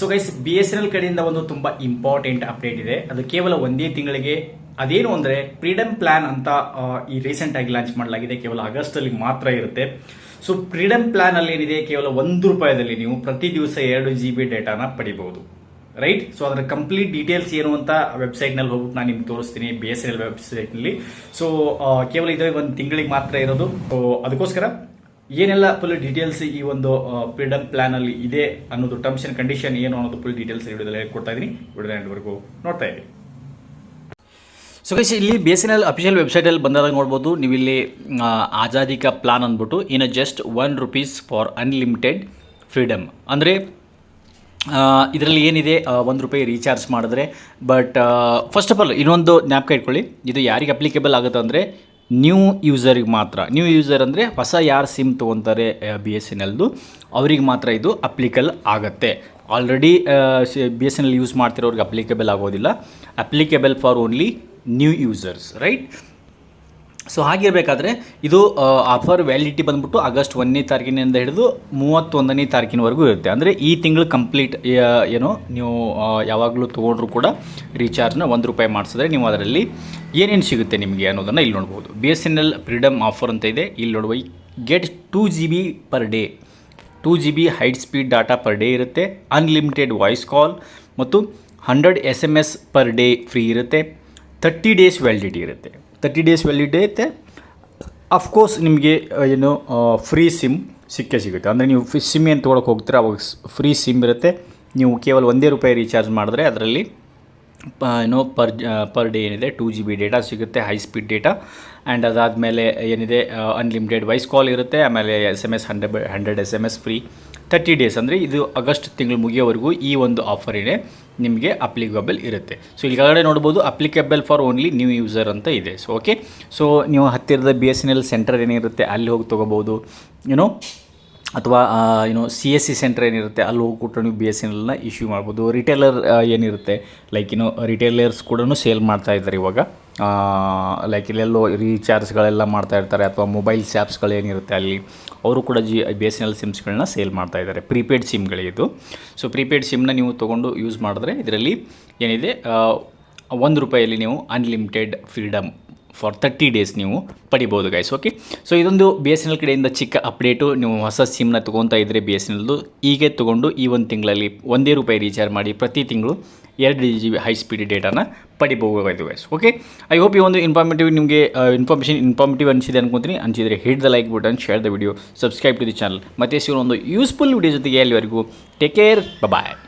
So guys B S N L ಕಡೆಯಿಂದ ಒಂದು ತುಂಬಾ ಇಂಪಾರ್ಟೆಂಟ್ ಅಪ್ಡೇಟ್ ಇದೆ. ಅದು ಕೇವಲ ಒಂದೇ ತಿಂಗಳಿಗೆ, ಅದೇನು ಅಂದ್ರೆ ಫ್ರೀಡಮ್ ಪ್ಲಾನ್ ಅಂತ ಈ ರೀಸೆಂಟ್ ಆಗಿ ಲಾಂಚ್ ಮಾಡಲಾಗಿದೆ. ಕೇವಲ ಆಗಸ್ಟ್ ಅಲ್ಲಿ ಮಾತ್ರ ಇರುತ್ತೆ. ಸೊ ಫ್ರೀಡಮ್ ಪ್ಲಾನ್ ಅಲ್ಲಿ ಏನಿದೆ, ಕೇವಲ ಒಂದು ರೂಪಾಯಿದಲ್ಲಿ ನೀವು ಪ್ರತಿ ದಿವಸ ಎರಡು ಜಿ ಬಿ ಡೇಟಾನ ಪಡಿಬಹುದು. ರೈಟ್ ಸೊ ಅದರ ಕಂಪ್ಲೀಟ್ ಡೀಟೇಲ್ಸ್ ಏನು ಅಂತ ವೆಬ್ಸೈಟ್ನಲ್ಲಿ ಹೋಗ್ಬಿಟ್ಟು ನಾನು ನಿಮ್ಗೆ ತೋರಿಸ್ತೀನಿ ಬಿ ಎಸ್ ಎನ್ ಎಲ್ ವೆಬ್ಸೈಟ್ನಲ್ಲಿ. ಸೊ ಕೇವಲ ಇದೇ ಒಂದು ತಿಂಗಳಿಗೆ ಮಾತ್ರ ಇರೋದು. ಸೊ ಅದಕ್ಕೋಸ್ಕರ ಏನೆಲ್ಲ ಫುಲ್ ಡೀಟೇಲ್ಸ್ ಈ ಒಂದು ಫ್ರೀಡಮ್ ಪ್ಲಾನ್ ಅಲ್ಲಿ ಇದೆ ಅನ್ನೋದು ಟರ್ಮ್ಸ್ ಅಂಡ್ ಕಂಡೀಷನ್ ಏನು ಅನ್ನೋದು ಫುಲ್ ಡೀಟೇಲ್ಸ್ ವಿಡಿಯೋದಲ್ಲಿ ಕೊಡ್ತಾ ಇದೀನಿ. ವಿಡಿಯೋ ಎಂಡ್ವರೆಗೂ ನೋಡ್ತಾ ಇದ್ದೀನಿ ಸೊ ಗೈಸ್ ಇಲ್ಲಿ B S N L official ವೆಬ್ಸೈಟಲ್ಲಿ ಬಂದಾಗ ನೋಡ್ಬೋದು. ನೀವು ಇಲ್ಲಿ ಆಜಾದಿ ಕಾ ಪ್ಲಾನ್ ಅಂದ್ಬಿಟ್ಟು in a just one rupees for unlimited freedom ಅಂದರೆ ಇದರಲ್ಲಿ ಏನಿದೆ? ಒಂದು ರೂಪಾಯಿ ರೀಚಾರ್ಜ್ ಮಾಡಿದ್ರೆ. ಬಟ್ ಫಸ್ಟ್ ಆಫ್ ಆಲ್ ಇನ್ನೊಂದು ಜ್ಞಾಪಕ ಇಟ್ಕೊಳ್ಳಿ. ಇದು ಯಾರಿಗೆ ಅಪ್ಲಿಕೇಬಲ್ ಆಗುತ್ತೆ ಅಂದರೆ ನ್ಯೂ ಯೂಸರಿಗೆ ಮಾತ್ರ. ನ್ಯೂ ಯೂಸರ್ ಅಂದರೆ ಹೊಸ ಯಾರು ಸಿಮ್ ತೊಗೊತಾರೆ ಬಿ ಎಸ್ ಎನ್ ಎಲ್ದು ಅವ್ರಿಗೆ ಮಾತ್ರ ಇದು ಅಪ್ಲಿಕಲ್ ಆಗುತ್ತೆ. Already B S N L use ಮಾಡ್ತಿರೋರಿಗೆ applicable ಆಗೋದಿಲ್ಲ. Applicable for only new users right so ಹಾಗಿರಬೇಕಾದ್ರೆ ಇದು ಆಫರ್ ವ್ಯಾಲಿಡಿಟಿ ಬಂದ್ಬಿಟ್ಟು ಆಗಸ್ಟ್ ಒಂದನೇ ತಾರೀಕಿನಿಂದ ಹಿಡಿದು ಮೂವತ್ತೊಂದನೇ ತಾರೀಕಿನವರೆಗೂ ಇರುತ್ತೆ. ಅಂದರೆ ಈ ತಿಂಗಳು ಕಂಪ್ಲೀಟ್ ಏನು ನೀವು ಯಾವಾಗಲೂ ತೊಗೊಂಡ್ರು ಕೂಡ ರೀಚಾರ್ಜ್ನ ಒಂದು ರೂಪಾಯಿ ಮಾಡಿಸಿದ್ರೆ ನೀವು ಅದರಲ್ಲಿ ಏನೇನು ಸಿಗುತ್ತೆ ನಿಮಗೆ ಅನ್ನೋದನ್ನು ಇಲ್ಲಿ ನೋಡ್ಬೋದು. B S N L freedom offer ಅಂತ ಇದೆ. ಇಲ್ಲಿ ನೋಡುವ get two G B per day two G B high speed data per day ಇರುತ್ತೆ. ಅನ್ಲಿಮಿಟೆಡ್ ವಾಯ್ಸ್ ಕಾಲ್ ಮತ್ತು hundred S M S per day free ಇರುತ್ತೆ. ತರ್ಟಿ ಡೇಸ್ ವ್ಯಾಲಿಡಿಟಿ ಇರುತ್ತೆ. Thirty days validity ಐತೆ. Of course ನಿಮಗೆ ಏನು free sim ಸಿಕ್ಕೇ ಸಿಗುತ್ತೆ. ಅಂದರೆ ನೀವು ಫಿ ಸಿಮ್ ಏನು ತೊಗೊಳಕ್ಕೆ ಹೋಗ್ತೀರಾ, ಅವಾಗ ಫ್ರೀ ಸಿಮ್ ಇರುತ್ತೆ. ನೀವು ಕೇವಲ ಒಂದೇ ರೂಪಾಯಿ ರೀಚಾರ್ಜ್ ಮಾಡಿದ್ರೆ ಅದರಲ್ಲಿ ಏನೋ ಪರ್ ಪರ್ ಡೇ ಏನಿದೆ ಟೂ ಜಿ ಬಿ ಡೇಟಾ ಸಿಗುತ್ತೆ ಹೈ ಸ್ಪೀಡ್ ಡೇಟಾ ಆ್ಯಂಡ್ ಅದಾದಮೇಲೆ ಏನಿದೆ ಅನ್ಲಿಮಿಟೆಡ್ ವಾಯ್ಸ್ ಕಾಲ್ ಇರುತ್ತೆ, ಆಮೇಲೆ S M S hundred hundred S M S free thirty days ಅಂದರೆ ಇದು ಆಗಸ್ಟ್ ತಿಂಗಳು ಮುಗಿಯೋವರೆಗೂ ಈ ಒಂದು ಆಫರ್ ಇದೆ. ನಿಮಗೆ ಅಪ್ಲಿಕಬಲ್ ಇರುತ್ತೆ. ಸೊ ಈಗಾಗಲೇ ನೋಡ್ಬೋದು applicable for only new user ಅಂತ ಇದೆ. ಸೊ ಓಕೆ ಸೊ ನೀವು ಹತ್ತಿರದ B S N L centre ಏನಿರುತ್ತೆ, ಅಲ್ಲಿ ಹೋಗಿ ತೊಗೋಬೋದು. ಏನೋ ಅಥವಾ ಏನು ಸಿ ಎಸ್ ಸಿ ಸೆಂಟರ್ ಏನಿರುತ್ತೆ, ಅಲ್ಲಿ ಹೋಗ್ಬಿಟ್ಟು ನೀವು ಬಿ ಎಸ್ ಎನ್ ಎಲ್ನ ಇಶ್ಯೂ ಮಾಡ್ಬೋದು. ರಿಟೇಲರ್ ಏನಿರುತ್ತೆ ಲೈಕ್ ಏನು ರಿಟೇಲರ್ಸ್ ಕೂಡ ಸೇಲ್ ಮಾಡ್ತಾ ಇದ್ದಾರೆ ಇವಾಗ. ಲೈಕ್ ಇಲ್ಲೆಲ್ಲೋ ರೀಚಾರ್ಜ್ಗಳೆಲ್ಲ ಮಾಡ್ತಾ ಇರ್ತಾರೆ ಅಥವಾ ಮೊಬೈಲ್ ಆ್ಯಪ್ಸ್ಗಳು ಏನಿರುತ್ತೆ ಅಲ್ಲಿ, ಅವರು ಕೂಡ G B S N L ಸಿಮ್ಸ್ಗಳನ್ನ sale ಮಾಡ್ತಾ ಇದ್ದಾರೆ. ಪ್ರೀಪೇಯ್ಡ್ ಸಿಮ್ಗಳಿದು ಸೊ ಪ್ರೀಪೇಯ್ಡ್ ಸಿಮ್ನ ನೀವು ತೊಗೊಂಡು ಯೂಸ್ ಮಾಡಿದ್ರೆ ಇದರಲ್ಲಿ ಏನಿದೆ ಒಂದು ರೂಪಾಯಲ್ಲಿ ನೀವು unlimited freedom for thirty days ನೀವು ಪಡಿಬೋದು ಗೈಸ್ ಓಕೆ ಸೊ ಇದೊಂದು ಬಿ ಎಸ್ ಎನ್ ಎಲ್ ಕಡೆಯಿಂದ ಚಿಕ್ಕ ಅಪ್ಡೇಟು ನೀವು ಹೊಸ ಸಿಮ್ನ ತೊಗೊತಾ ಇದ್ದರೆ ಬಿ ಎಸ್ ಎನ್ ಎಲ್ದು ಹೀಗೆ ತೊಗೊಂಡು ಈ ಒಂದು ತಿಂಗಳಲ್ಲಿ ಒಂದೇ ರೂಪಾಯಿ ರೀಚಾರ್ಜ್ ಮಾಡಿ ಪ್ರತಿ ತಿಂಗಳು ಎರಡು ಜಿ ಬಿ ಹೈ ಸ್ಪೀಡ್ ಡೇಟಾನ ಪಡಿಬೋದಾಯಿತು ಗೈಸ್ ಓಕೆ ಐ ಹೋಪ್ ಈ ಒಂದು ಇನ್ಫಾರ್ಮೇಟಿವ್ ನಿಮಗೆ ಇನ್ಫಾರ್ಮೇಷನ್ ಇನ್ಫಾರ್ಮೇಟಿವ್ ಅನಿಸಿದೆ ಅನ್ಕೊಂತೀನಿ. ಅನಿಸಿದರೆ hit the like button share the video subscribe to the channel ಮತ್ತೆ ಸಿಗೋ ಒಂದು ಯೂಸ್ಫುಲ್ ವಿಡಿಯೋ ಜೊತೆಗೆ ಅಲ್ಲಿವರೆಗೂ ಟೇಕ್ ಕೇರ್ ಬಾಯ್